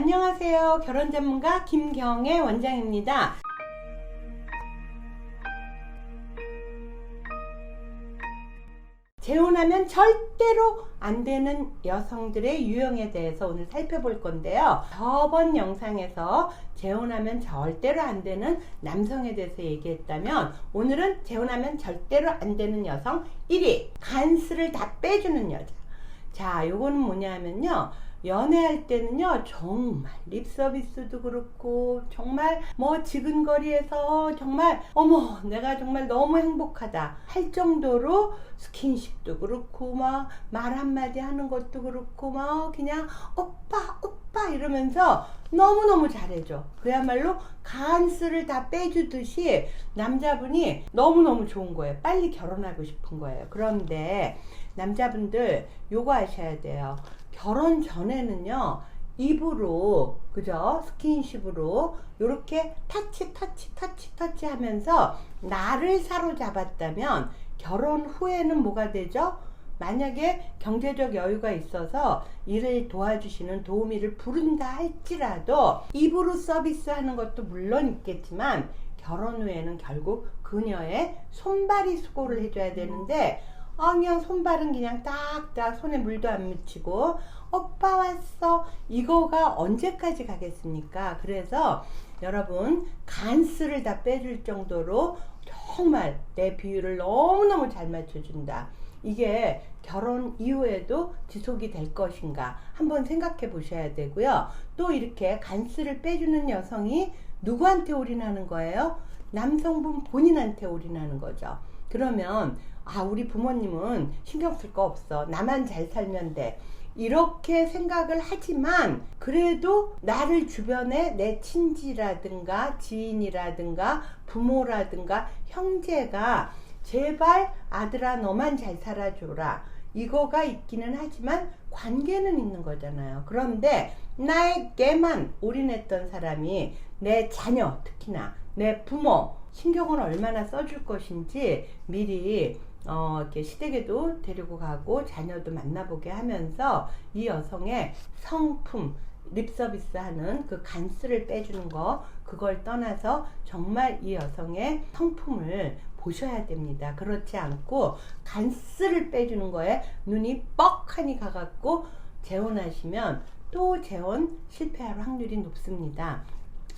안녕하세요. 결혼 전문가 김경애 원장입니다. 재혼하면 절대로 안 되는 여성들의 유형에 대해서 오늘 살펴볼 건데요. 저번 영상에서 재혼하면 절대로 안 되는 남성에 대해서 얘기했다면 오늘은 재혼하면 절대로 안 되는 여성 1위 간스를 다 빼주는 여자. 자, 요거는 뭐냐면요. 연애할 때는요 정말 립 서비스도 그렇고 정말 뭐 지근거리에서 정말 어머 내가 정말 너무 행복하다 할 정도로 스킨십도 그렇고 막 말 한마디 하는 것도 그렇고 막 그냥 오빠 오빠 이러면서 너무너무 잘해줘. 그야말로 간스를 다 빼주듯이 남자분이 너무너무 좋은 거예요. 빨리 결혼하고 싶은 거예요. 그런데 남자분들 요거 하셔야 돼요 결혼 전에는요 입으로 그죠 스킨십으로 이렇게 타치 타치 타치 타치 하면서 나를 사로잡았다면 결혼 후에는 뭐가 되죠? 만약에 경제적 여유가 있어서 일을 도와주시는 도우미를 부른다 할지라도 입으로 서비스하는 것도 물론 있겠지만 결혼 후에는 결국 그녀의 손발이 수고를 해줘야 되는데 어, 그냥 손발은 그냥 딱딱 손에 물도 안 묻히고 오빠 왔어. 이거가 언제까지 가겠습니까? 그래서 여러분 간스를 다 빼줄 정도로 정말 내 비율을 너무너무 잘 맞춰준다. 이게 결혼 이후에도 지속이 될 것인가 한번 생각해 보셔야 되고요. 또 이렇게 간스를 빼주는 여성이 누구한테 올인하는 거예요? 남성분 본인한테 올인하는 거죠 그러면 아 우리 부모님은 신경 쓸 거 없어. 나만 잘 살면 돼. 이렇게 생각을 하지만 그래도 나를 주변에 내 친지라든가 지인이라든가 부모라든가 형제가 제발 아들아 너만 잘 살아줘라. 이거가 있기는 하지만 관계는 있는 거잖아요. 그런데 나에게만 올인했던 사람이 내 자녀 특히나 내 부모 신경을 얼마나 써줄 것인지 미리 어, 이렇게 시댁에도 데리고 가고 자녀도 만나보게 하면서 이 여성의 성품, 립 서비스 하는 그 간스를 빼주는 거, 그걸 떠나서 정말 이 여성의 성품을 보셔야 됩니다. 그렇지 않고 간스를 빼주는 거에 눈이 뻑하니 가갖고 재혼하시면 또 재혼 실패할 확률이 높습니다.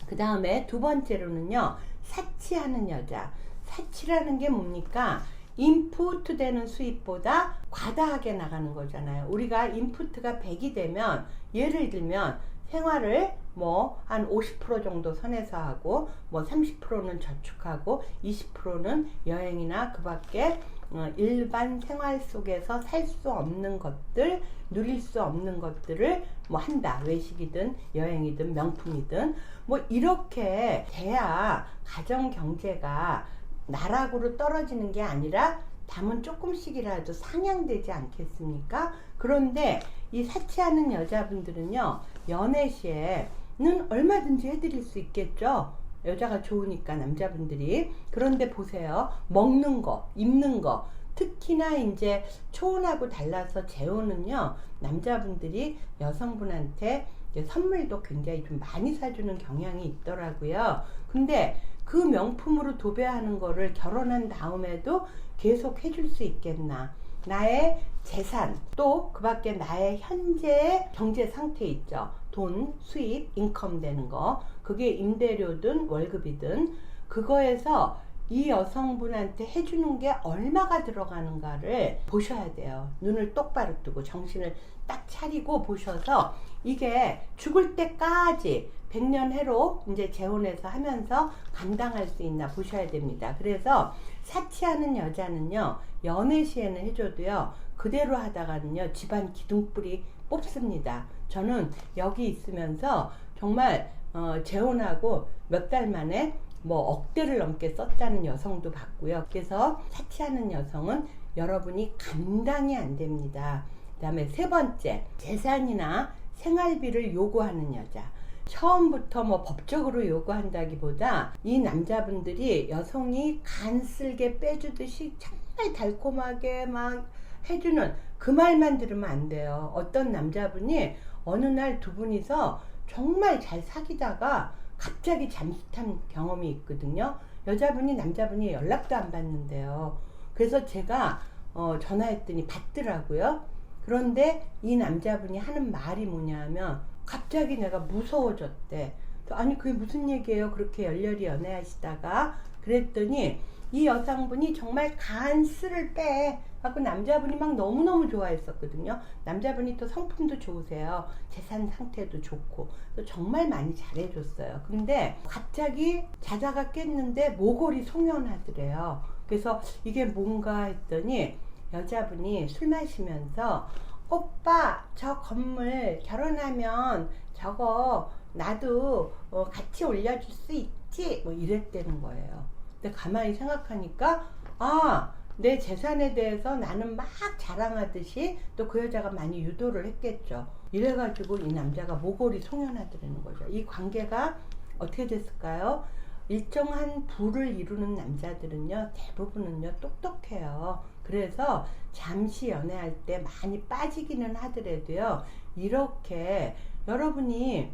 그 다음에 두 번째로는요, 사치하는 여자. 사치라는 게 뭡니까? 인풋 되는 수입보다 과다하게 나가는 거잖아요. 우리가 인풋가 100이 되면 예를 들면 생활을 뭐 한 50% 정도 선에서 하고 뭐 30%는 저축하고 20%는 여행이나 그 밖에 어, 일반 생활 속에서 살 수 없는 것들, 누릴 수 없는 것들을 뭐 한다. 외식이든 여행이든 명품이든 뭐 이렇게 돼야 가정 경제가 나락으로 떨어지는 게 아니라 담은 조금씩이라도 상향되지 않겠습니까? 그런데 이 사치하는 여자분들은요, 연애 시에는 얼마든지 해드릴 수 있겠죠? 여자가 좋으니까 남자분들이. 그런데 보세요. 먹는 거, 입는 거, 특히나 이제 초혼하고 달라서 재혼은요, 남자분들이 여성분한테 선물도 굉장히 좀 많이 사주는 경향이 있더라고요. 근데 그 명품으로 도배하는 거를 결혼한 다음에도 계속 해줄 수 있겠나. 나의 재산, 또 그 밖에 나의 현재 경제 상태 있죠. 돈, 수입, 인컴 되는 거. 그게 임대료든 월급이든 그거에서 이 여성분한테 해주는 게 얼마가 들어가는가를 보셔야 돼요. 눈을 똑바로 뜨고 정신을 딱 차리고 보셔서 이게 죽을 때까지 백년 해로 이제 재혼해서 하면서 감당할 수 있나 보셔야 됩니다. 그래서 사치하는 여자는요, 연애 시에는 해줘도요, 그대로 하다가는요, 집안 기둥뿌리 뽑습니다. 저는 여기 있으면서 정말 어, 재혼하고 몇 달 만에 뭐 억대를 넘게 썼다는 여성도 봤고요. 그래서 사치하는 여성은 여러분이 감당이 안 됩니다. 그 다음에 세 번째, 재산이나 생활비를 요구하는 여자. 처음부터 뭐 법적으로 요구한다기보다 이 남자분들이 여성이 간쓸게 빼주듯이 정말 달콤하게 막 해주는 그 말만 들으면 안 돼요. 어떤 남자분이 어느 날 두 분이서 정말 잘 사귀다가 갑자기 잠수 탄 경험이 있거든요. 여자분이 남자분이 연락도 안 받는데요. 그래서 제가 어, 전화했더니 받더라고요. 그런데 이 남자분이 하는 말이 뭐냐면 갑자기 내가 무서워졌대. 아니 그게 무슨 얘기예요? 그렇게 열렬히 연애하시다가 그랬더니 이 여성분이 정말 간스를 빼 하고 남자분이 막 너무너무 좋아했었거든요. 남자분이 또 성품도 좋으세요. 재산 상태도 좋고 또 정말 많이 잘해줬어요. 근데 갑자기 자다가 깼는데 모골이 송연하더래요. 그래서 이게 뭔가 했더니 여자분이 술 마시면서 오빠 저 건물 결혼하면 저거 나도 어, 같이 올려줄 수 있지 뭐 이랬다는 거예요. 근데 가만히 생각하니까 아 내 재산에 대해서 나는 막 자랑하듯이 또 그 여자가 많이 유도를 했겠죠. 이래가지고 이 남자가 모골이 송연하더라는 거죠. 이 관계가 어떻게 됐을까요? 일정한 부를 이루는 남자들은요, 대부분은요, 똑똑해요. 그래서 잠시 연애할 때 많이 빠지기는 하더라도요, 이렇게 여러분이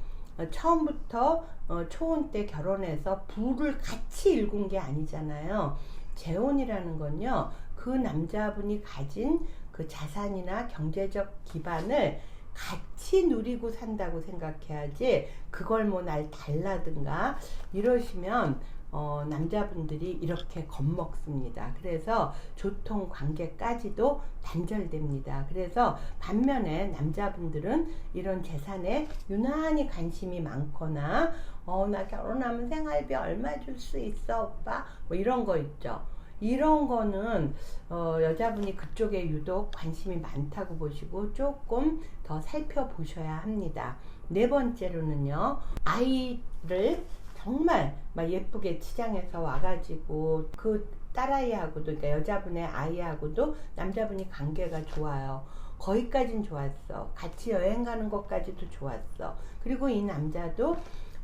처음부터 어, 초혼 때 결혼해서 부를 같이 일군 게 아니잖아요. 재혼이라는 건요, 그 남자분이 가진 그 자산이나 경제적 기반을 같이 누리고 산다고 생각해야지 그걸 뭐 날 달라든가 이러시면 어, 남자분들이 이렇게 겁먹습니다. 그래서 조통 관계까지도 단절됩니다. 그래서 반면에 남자분들은 이런 재산에 유난히 관심이 많거나 어, 나 결혼하면 생활비 얼마 줄 수 있어, 오빠? 뭐 이런 거 있죠. 이런 거는 어, 여자분이 그쪽에 유독 관심이 많다고 보시고 조금 더 살펴보셔야 합니다. 네 번째로는요, 아이를 정말 막 예쁘게 치장해서 와가지고 그 딸아이하고도 그러니까 여자분의 아이하고도 남자분이 관계가 좋아요. 거기까진 좋았어. 같이 여행 가는 것까지도 좋았어. 그리고 이 남자도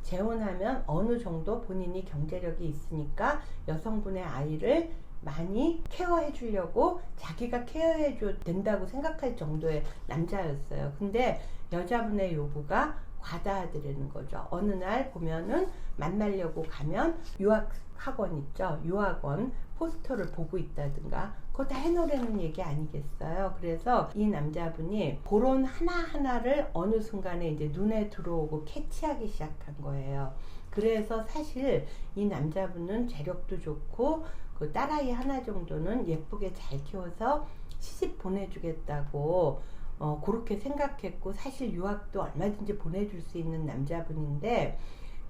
재혼하면 어느 정도 본인이 경제력이 있으니까 여성분의 아이를 많이 케어해 주려고 자기가 케어해 줘 된다고 생각할 정도의 남자였어요. 근데 여자분의 요구가 과다하더라는 거죠. 어느 날 보면은 만나려고 가면 유학학원 있죠. 유학원 포스터를 보고 있다든가 그거 다 해놓으라는 얘기 아니겠어요. 그래서 이 남자분이 그런 하나하나를 어느 순간에 이제 눈에 들어오고 캐치하기 시작한 거예요. 그래서 사실 이 남자분은 재력도 좋고 그 딸아이 하나 정도는 예쁘게 잘 키워서 시집 보내주겠다고 어, 그렇게 생각했고 사실 유학도 얼마든지 보내줄 수 있는 남자분인데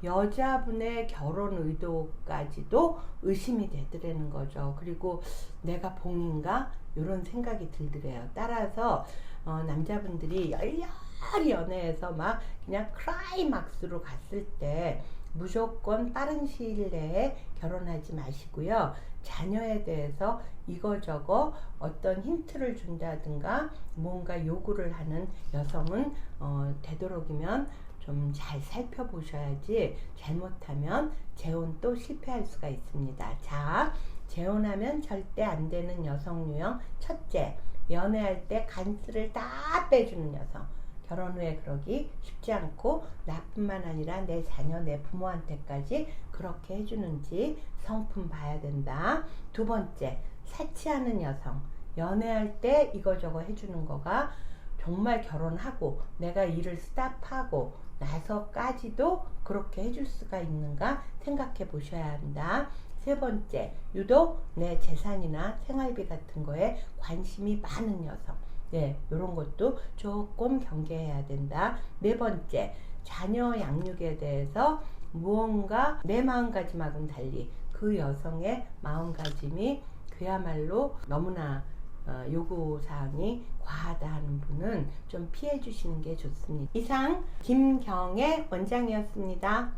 여자분의 결혼 의도까지도 의심이 되더라는 거죠. 그리고 내가 봉인가 이런 생각이 들더래요. 따라서 어, 남자분들이 열렬히 연애해서 막 그냥 크라이막스로 갔을 때 무조건 빠른 시일 내에 결혼하지 마시고요. 자녀에 대해서 이거저거 어떤 힌트를 준다든가 뭔가 요구를 하는 여성은 어, 되도록이면 좀 잘 살펴보셔야지 잘못하면 재혼 또 실패할 수가 있습니다. 자, 재혼하면 절대 안 되는 여성 유형 첫째, 연애할 때 간스를 다 빼주는 여성. 결혼 후에 그러기 쉽지 않고 나뿐만 아니라 내 자녀, 내 부모한테까지 그렇게 해주는지 성품 봐야 된다. 두 번째, 사치하는 여성. 연애할 때 이거저거 해주는 거가 정말 결혼하고 내가 일을 스탑하고 나서까지도 그렇게 해줄 수가 있는가 생각해 보셔야 한다. 세 번째, 유독 내 재산이나 생활비 같은 거에 관심이 많은 여성. 네, 이런 것도 조금 경계해야 된다. 네 번째, 자녀 양육에 대해서 무언가 내 마음가짐하고는 달리 그 여성의 마음가짐이 그야말로 너무나 어, 요구사항이 과하다 하는 분은 좀 피해 주시는 게 좋습니다. 이상 김경의 원장이었습니다.